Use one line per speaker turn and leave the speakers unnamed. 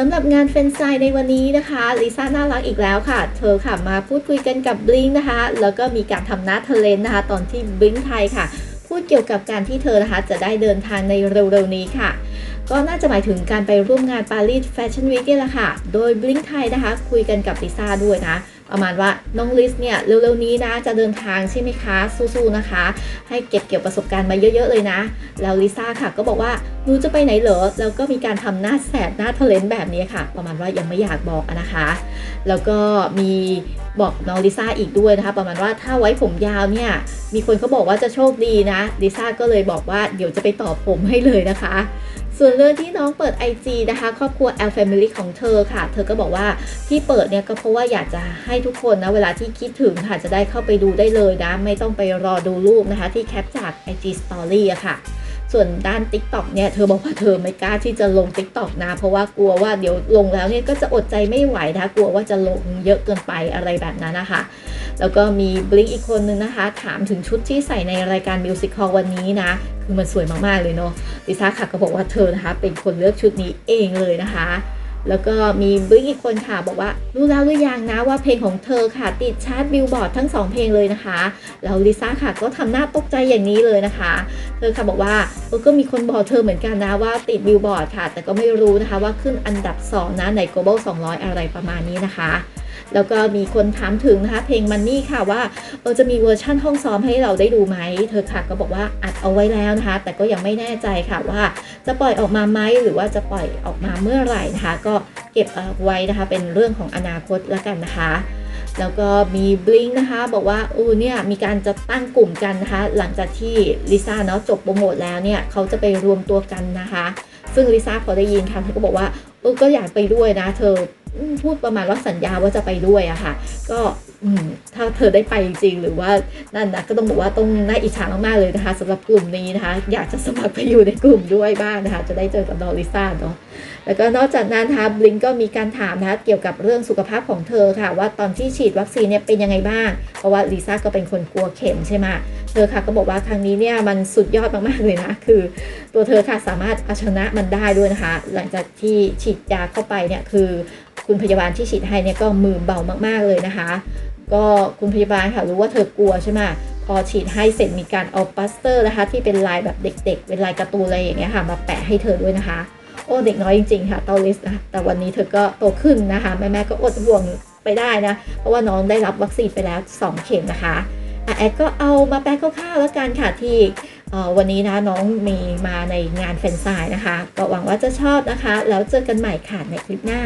สำหรับงานเฟนไซในวันนี้นะคะลิซ่าน่ารักอีกแล้วค่ะ เธอค่ะมาพูดคุยกันกับบลิงนะคะ แล้วก็มีการทำหน้าเทเลนนะคะ ตอนที่บลิงไทยค่ะ พูดเกี่ยวกับการที่เธอนะคะ จะได้เดินทางในเร็วๆนี้ค่ะ ก็น่าจะหมายถึงการไปร่วมงานปารีสแฟชั่นวีคนี่แหละค่ะ โดยบลิงไทยนะคะ คุยกันกับลิซ่าด้วยนะ ประมาณว่าน้องลิสเนี่ยเร็วๆนี้นะจะเดินทางใช่ไหมคะสู้ๆนะคะ ให้เก็บเกี่ยวประสบการณ์มาเยอะๆเลยนะ แล้วลิซ่าค่ะก็บอกว่าหนูจะไปไหนเหรอแล้วก็มีการทำหน้าแสบหน้าเทเลนแบบนี้ค่ะ ประมาณว่ายังไม่อยากบอกอะนะคะ แล้วก็มีบอกน้องลิซ่าอีกด้วยนะคะ ประมาณว่าถ้าไว้ผมยาวเนี่ยมีคนเขาบอกว่าจะโชคดีนะลิซ่าก็เลยบอกว่าเดี๋ยวจะไปต่อผมให้เลยนะคะ ส่วนเรื่องที่น้องเปิด IG นะคะ ครอบครัว L Family ของเธอค่ะ เธอก็บอกว่าที่เปิดเนี่ยก็เพราะว่าอยากจะให้ทุกคนนะ เวลาที่คิดถึงค่ะ จะได้เข้าไปดูได้เลยนะ ไม่ต้องไปรอดูรูปนะคะ ที่แคปจาก IG Story อะค่ะส่วนด้าน TikTok เนี่ยเธอบอกว่าเธอไม่กล้าที่จะลง TikTok นะ เพราะว่ากลัวว่าเดี๋ยวลงแล้วเนี่ยก็จะอดใจไม่ไหวนะคะกลัวว่าจะลงเยอะเกินไปอะไรแบบนั้นนะคะ แล้วก็มีบลิงอีกคนนึงนะคะ ถามถึงชุดที่ใส่ในรายการมิวสิควลวันนี้นะ คือมันสวยมากๆเลยเนาะลิซ่าค่ะก็บอกว่าเธอนะคะ เป็นคนเลือกชุดนี้เองเลยนะคะแล้วก็มีบลิงอีกคนค่ะบอกว่ารู้แล้วหรือยังนะว่าเพลงของเธอค่ะ ติดชาร์ตบิลบอร์ดทั้งสองเพลงเลยนะคะแล้วลิซ่าค่ะก็ทำหน้าตกใจอย่างนี้เลยนะคะ เธอค่ะบอกว่าเออก็มีคนบอกเธอเหมือนกันนะว่าติดบิลบอร์ดค่ะ แต่ก็ไม่รู้นะคะว่าขึ้นอันดับ 2นะใน global 200 อะไรประมาณนี้นะคะ แล้วก็มีคนถามถึงนะคะเพลงมันนี่ค่ะว่าเออจะมีเวอร์ชั่นห้องซ้อมให้เราได้ดูไหม เธอค่ะก็บอกว่าอัดเอาไว้แล้วนะคะ แต่ก็ยังไม่แน่ใจค่ะว่า จะปล่อยออกมาไหมหรือว่าจะปล่อยออกมาเมื่อไหร่นะคะ ก็เก็บเอาไว้นะคะ เป็นเรื่องของอนาคตแล้วกันนะคะแล้วก็มีบลิงนะคะ บอกว่าอูเนี่ยมีการจะตั้งกลุ่มกันนะคะ หลังจากที่ลิซ่าเนาะจบโปรโมทแล้วเนี่ยเขาจะไปรวมตัวกันนะคะ ซึ่งลิซ่าพอได้ยินค่ะเธอก็บอกว่าเออก็อยากไปด้วยนะ เธอ พูดประมาณว่าสัญญาว่าจะไปด้วยอะค่ะ ก็ถ้าเธอได้ไปจริงหรือว่านั่นนะก็ต้องบอกว่าต้องน่าอิจฉามากๆเลยนะคะสำหรับกลุ่มนี้นะคะ อยากจะสมัครไปอยู่ในกลุ่มด้วยบ้างนะคะ จะได้เจอกับนองลิซ่าเนาะแล้วก็นอกจากนั้นนะคะบลิงก็มีการถามนะคะเกี่ยวกับเรื่องสุขภาพของเธอค่ะ ว่าตอนที่ฉีดวัคซีนเนี่ยเป็นยังไงบ้าง เพราะว่าลิซ่าก็เป็นคนกลัวเข็มใช่ไหมเธอค่ะก็บอกว่าครั้งนี้เนี่ยมันสุดยอดมากๆเลยนะคือ ตัวเธอค่ะสามารถเอาชนะมันได้ด้วยนะคะ หลังจากที่ฉีดยาเข้าไปเนี่ยคือ คุณพยาบาลที่ฉีดให้เนี่ยก็มือเบามากๆเลยนะคะ ก็คุณพยาบาลค่ะรู้ว่าเธอกลัวใช่ไหมพอฉีดให้เสร็จมีการเอาปลาสเตอร์นะคะ ที่เป็นลายแบบเด็ก ๆ เป็นลายการ์ตูนอะไรอย่างเงี้ยค่ะ มาแปะให้เธอด้วยนะคะ โอ้เด็กน้อยจริง ๆ ค่ะเตาลิสนะแต่วันนี้เธอก็โตขึ้นนะคะ แม่ๆก็อดห่วงไปได้นะ เพราะว่าน้องได้รับวัคซีนไปแล้ว 2 เข็มนะคะอะแอดก็เอามาแปลคร่าวๆแล้วกันค่ะที่วันนี้นะน้องมีมาในงานแฟนซน์นะคะ ก็หวังว่าจะชอบนะคะ แล้วเจอกันใหม่ค่ะในคลิปหน้า